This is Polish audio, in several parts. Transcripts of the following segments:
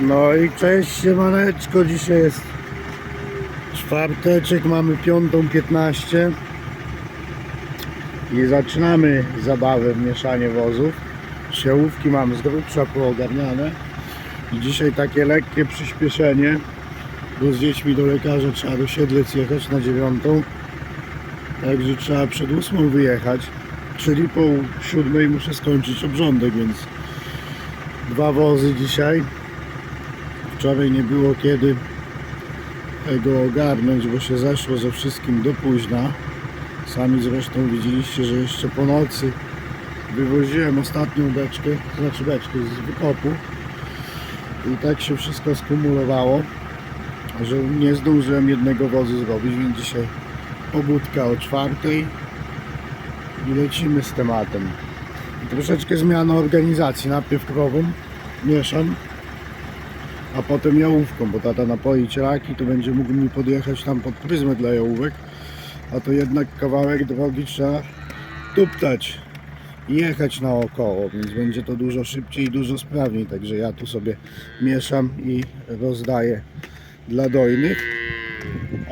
No i cześć siemaneczko, dzisiaj jest czwarteczek, mamy piątą 15 i zaczynamy zabawę w mieszanie wozów. Siałówki mam z grubsza poogarniane i dzisiaj takie lekkie przyspieszenie, bo z dziećmi do lekarza trzeba do Siedlec jechać na dziewiątą, także trzeba przed ósmą wyjechać, czyli po siódmej muszę skończyć obrządek, więc dwa wozy dzisiaj. Wczoraj nie było kiedy tego ogarnąć, bo się zeszło ze wszystkim do późna. Sami zresztą widzieliście, że jeszcze po nocy wywoziłem ostatnią beczkę, znaczy beczkę z wykopu i tak się wszystko skumulowało, że nie zdążyłem jednego wozu zrobić, więc dzisiaj pobudka o czwartej i lecimy z tematem. Troszeczkę zmiana organizacji, najpierw krową mieszam, a potem jałówką, bo tata napoi cielaki, to będzie mógł mi podjechać tam pod pryzmę dla jałówek, a to jednak kawałek drogi trzeba tuptać i jechać naokoło, więc będzie to dużo szybciej i dużo sprawniej, także ja tu sobie mieszam i rozdaję dla dojnych,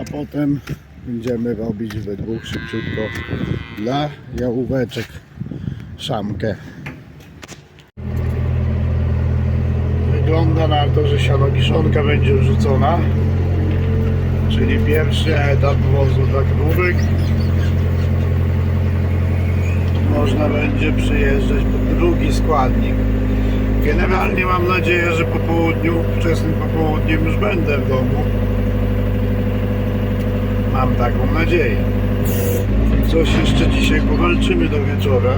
a potem będziemy robić we dwóch szybciutko dla jałóweczek szamkę. Na to, że sianokiszonka będzie wrzucona, czyli pierwszy etap wozu dla krówek. Można będzie przyjeżdżać po drugi składnik. Generalnie mam nadzieję, że po południu, wczesnym popołudniem już będę w domu. Mam taką nadzieję. Coś jeszcze dzisiaj powalczymy do wieczora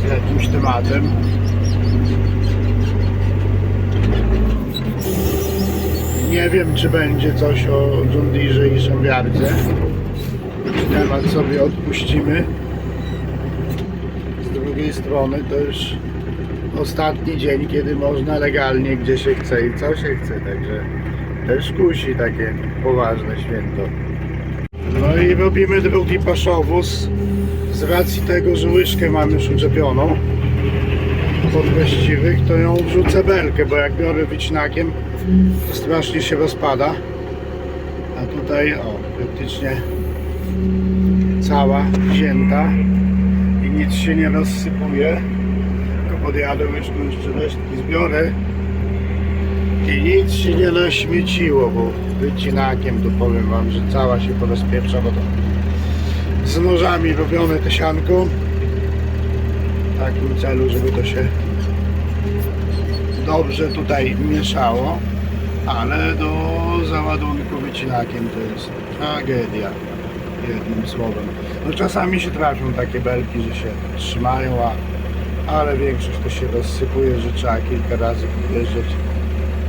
z jakimś tematem. Nie wiem, czy będzie coś o Deere i Szembiardze. Temat sobie odpuścimy. Z drugiej strony to już ostatni dzień, kiedy można legalnie gdzie się chce i co się chce, także też kusi takie poważne święto. No i robimy drugi paszowóz z racji tego, że łyżkę mam już uczepioną pod właściwych, to ją wrzucę belkę, bo jak biorę wycinakiem strasznie się rozpada. A tutaj o, praktycznie cała wzięta i nic się nie rozsypuje. Tylko podjadę łyżką jeszcze resztki zbiorę. I nic się nie naśmieciło, bo wycinakiem to powiem wam, że cała się porozpieprza, bo to z nożami robione te sianko. W takim celu, żeby to się dobrze tutaj mieszało, ale do załadunku wycinakiem to jest tragedia, jednym słowem. No czasami się trafią takie belki, że się trzymają, a, ale większość to się rozsypuje, że trzeba kilka razy podjeżdżać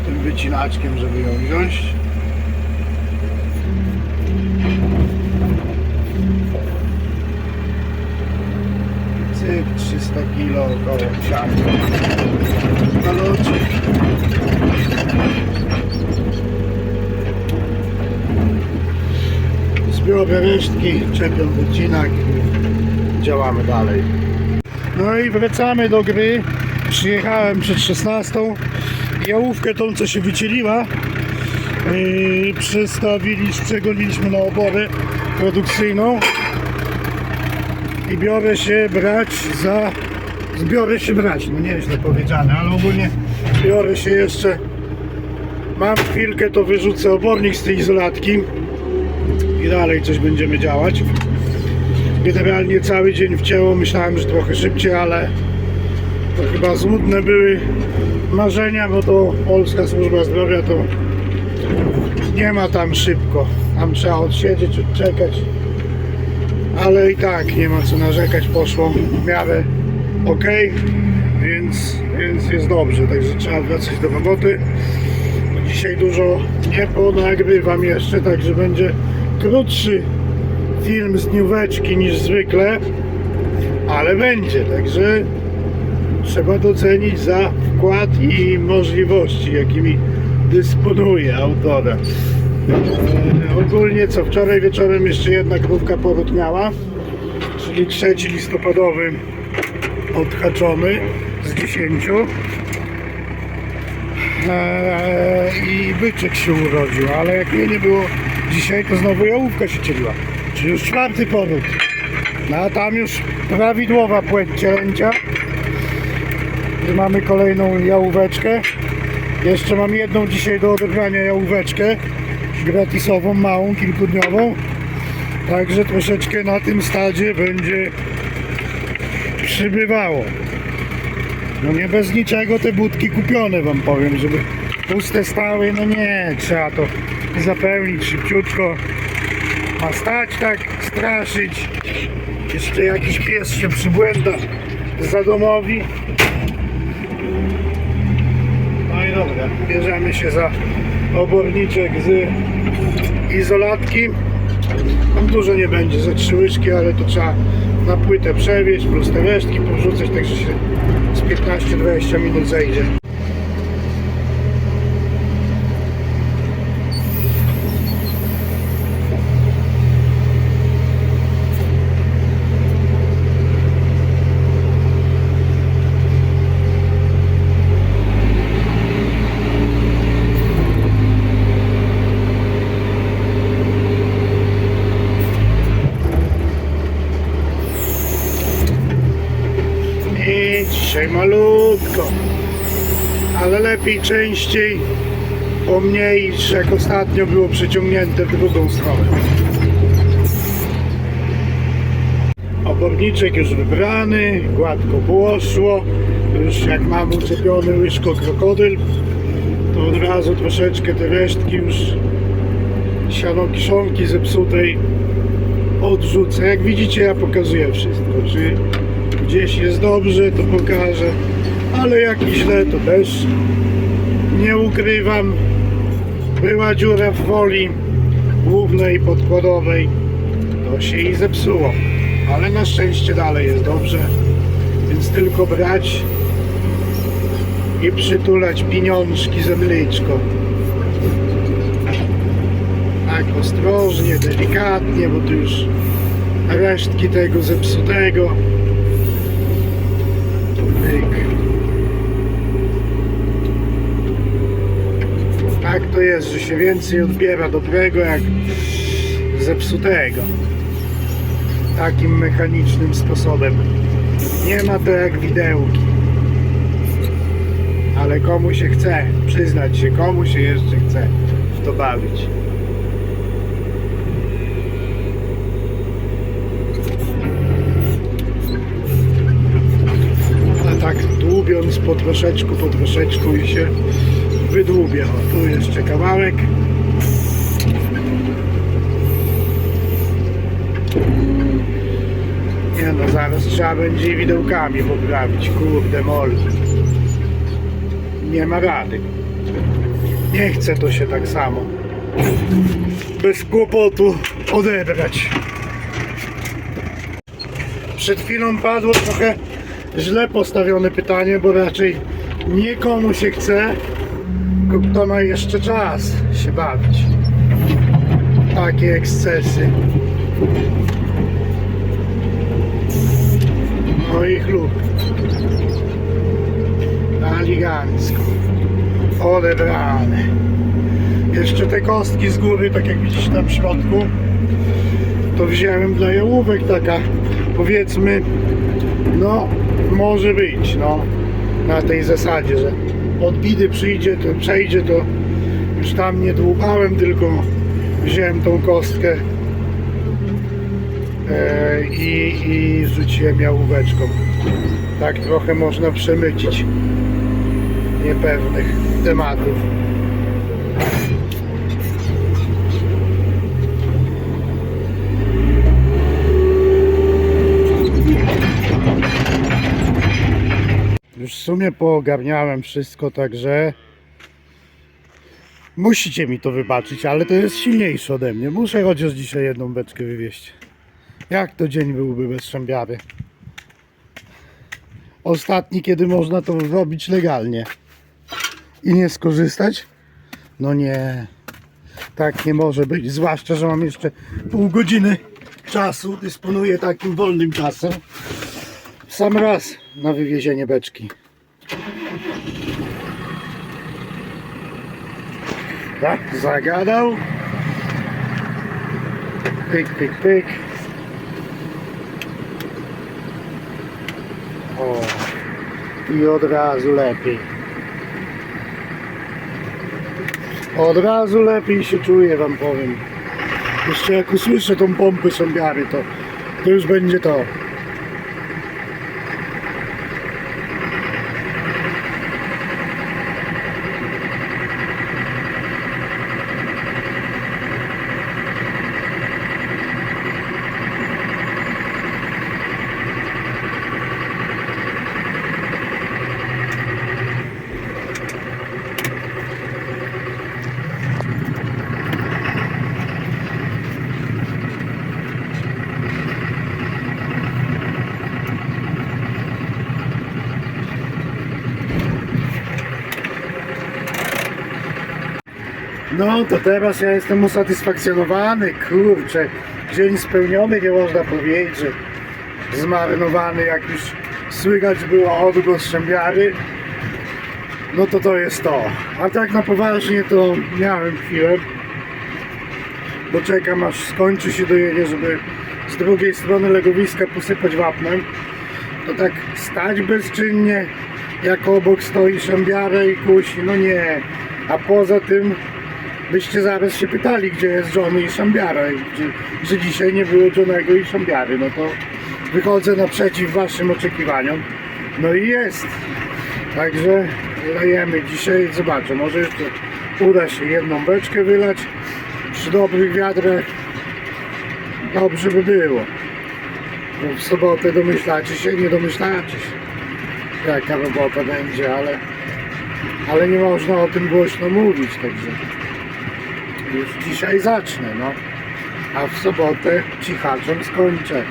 tym wycinaczkiem, żeby ją wziąć. Cyk, 300 kg około. Kaloczek. Zbiorę resztki, czepiam wycinak i działamy dalej. No i wracamy do gry. Przyjechałem przed 16. Jałówkę tą, co się wycieliła, yy, przestawiliśmy, przegoniliśmy na oborę produkcyjną i biorę się brać za zbiorę się brać, no nie jest źle powiedziane, ale ogólnie biorę się jeszcze mam chwilkę, to wyrzucę obornik z tej izolatki i dalej coś będziemy działać generalnie cały dzień wcięło, myślałem, że trochę szybciej, ale to chyba złudne były marzenia, bo to Polska Służba Zdrowia to nie ma tam szybko. Tam trzeba odsiedzieć, odczekać. Ale i tak nie ma co narzekać, poszło w miarę ok, więc, więc jest dobrze. Także trzeba wracać do roboty. Dzisiaj dużo nie ponagrywam jeszcze, także będzie krótszy film z dnióweczki niż zwykle, ale będzie, także trzeba docenić za wkład i możliwości, jakimi dysponuje autora. Ogólnie co, wczoraj wieczorem jeszcze jedna krówka poród miała, czyli 3 listopadowy odhaczony z 10. Eee, i byczek się urodził, ale jak mnie nie było dzisiaj, to znowu jałówka się cieliła. Czy już czwarty poród. No a tam już prawidłowa płeć cielęcia. Tu mamy kolejną jałóweczkę. Jeszcze mam jedną dzisiaj do odebrania jałóweczkę. Gratisową, małą, kilkudniową. Także troszeczkę na tym stadzie będzie przybywało. No nie bez niczego te budki kupione wam powiem, żeby puste stały, no nie, trzeba to zapełnić szybciutko. Ma stać tak, straszyć. Jeszcze jakiś pies się przybłęda za domowi. No i dobra, bierzemy się za oborniczek z izolatki. Dużo nie będzie, ze trzy łyżki, ale to trzeba na płytę przewieźć, plus te resztki porzucać, także się z 15-20 minut zejdzie. I dzisiaj malutko, ale lepiej częściej, bo mniej niż jak ostatnio było przeciągnięte w drugą stronę. Oborniczek już wybrany, gładko poszło, już jak mam uczepiony łyżko krokodyl, to od razu troszeczkę te resztki już siano kiszonki zepsutej odrzucę. Jak widzicie ja pokazuję wszystko, czy gdzieś jest dobrze to pokażę, ale jak źle to też nie ukrywam. Była dziura w woli głównej, podkładowej, to się i zepsuło, ale na szczęście dalej jest dobrze, więc tylko brać i przytulać pieniążki ze mleczko. Tak ostrożnie, delikatnie, bo tu już resztki tego zepsutego. Myk. Tak to jest, że się więcej odbiera dobrego jak zepsutego. Takim mechanicznym sposobem. Nie ma to jak widełki. Ale komu się chce, przyznać się, komu się jeszcze chce w to bawić. Tak dłubiąc po troszeczku, po troszeczku i się wydłubia. O, tu jeszcze kawałek. Nie no, zaraz trzeba będzie widełkami poprawić. Kurde mol. Nie ma rady. Nie chce to się tak samo. Bez kłopotu odebrać. Przed chwilą padło trochę źle postawione pytanie, bo raczej nie komu się chce, kto ma jeszcze czas się bawić. Takie ekscesy. Moich lub. Aligancko. Odebrane. Jeszcze te kostki z góry, tak jak widzicie tam w środku, to wziąłem dla jałówek taka, powiedzmy, no, może być, no, na tej zasadzie, że od bidy przyjdzie, to przejdzie, to już tam nie dłubałem, tylko wziąłem tą kostkę e, i, i rzuciłem jałóweczką. Tak trochę można przemycić niepewnych tematów. Sumie poogarniałem wszystko, także musicie mi to wybaczyć, ale to jest silniejsze ode mnie. Muszę chociaż dzisiaj jedną beczkę wywieźć. Jak to dzień byłby bez szambiary? Ostatni, kiedy można to robić legalnie i nie skorzystać? No nie, tak nie może być. Zwłaszcza, że mam jeszcze pół godziny czasu, dysponuję takim wolnym czasem. Sam raz na wywiezienie beczki. Tak, zagadał. Pyk, pyk, pyk. O, i od razu lepiej. Od razu lepiej się czuję, wam powiem. Jeszcze jak usłyszę tą pompę sąbiary, to, to już będzie to. No to teraz ja jestem usatysfakcjonowany, kurczę. Dzień spełniony, nie można powiedzieć, że zmarnowany, jak już słychać było odgłos szębiary. No to to jest to. A tak na poważnie to miałem chwilę, bo czekam aż skończy się dojedzie, żeby z drugiej strony legowiska posypać wapnem. To tak stać bezczynnie, jak obok stoi szębiara i kusi, no nie. A poza tym byście zaraz się pytali, gdzie jest Johnny i Szambiara, że dzisiaj nie było Johnego i Szambiary, no to wychodzę naprzeciw waszym oczekiwaniom. No i jest. Także lejemy dzisiaj, zobaczę, może jeszcze uda się jedną beczkę wylać przy dobrych wiadrach. Dobrze by było. Bo w sobotę domyślacie się, nie domyślacie się, jaka robota będzie, ale, ale nie można o tym głośno mówić, także już dzisiaj zacznę, no. A w sobotę cichaczem skończę.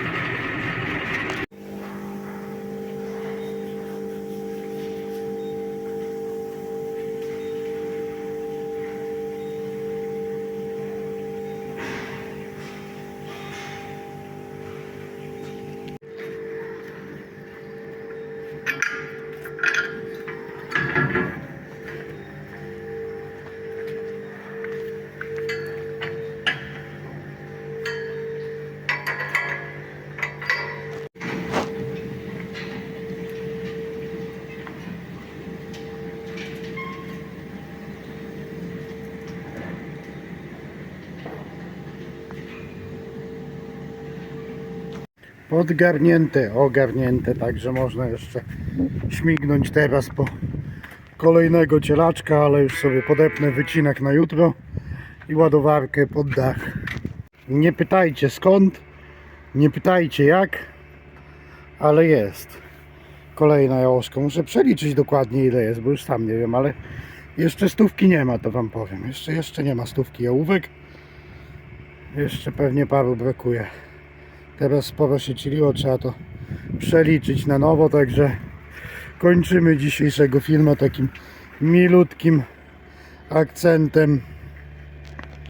Podgarnięte, ogarnięte, także można jeszcze śmignąć teraz po kolejnego cielaczka, ale już sobie podepnę wycinek na jutro i ładowarkę pod dach. Nie pytajcie skąd, nie pytajcie jak, ale jest. Kolejna jałoszka. Muszę przeliczyć dokładnie ile jest, bo już sam nie wiem, ale jeszcze stówki nie ma, to wam powiem. Jeszcze, jeszcze nie ma stówki jałówek. Jeszcze pewnie paru brakuje. Teraz sporo się ciliło, trzeba to przeliczyć na nowo, także kończymy dzisiejszego filmu takim milutkim akcentem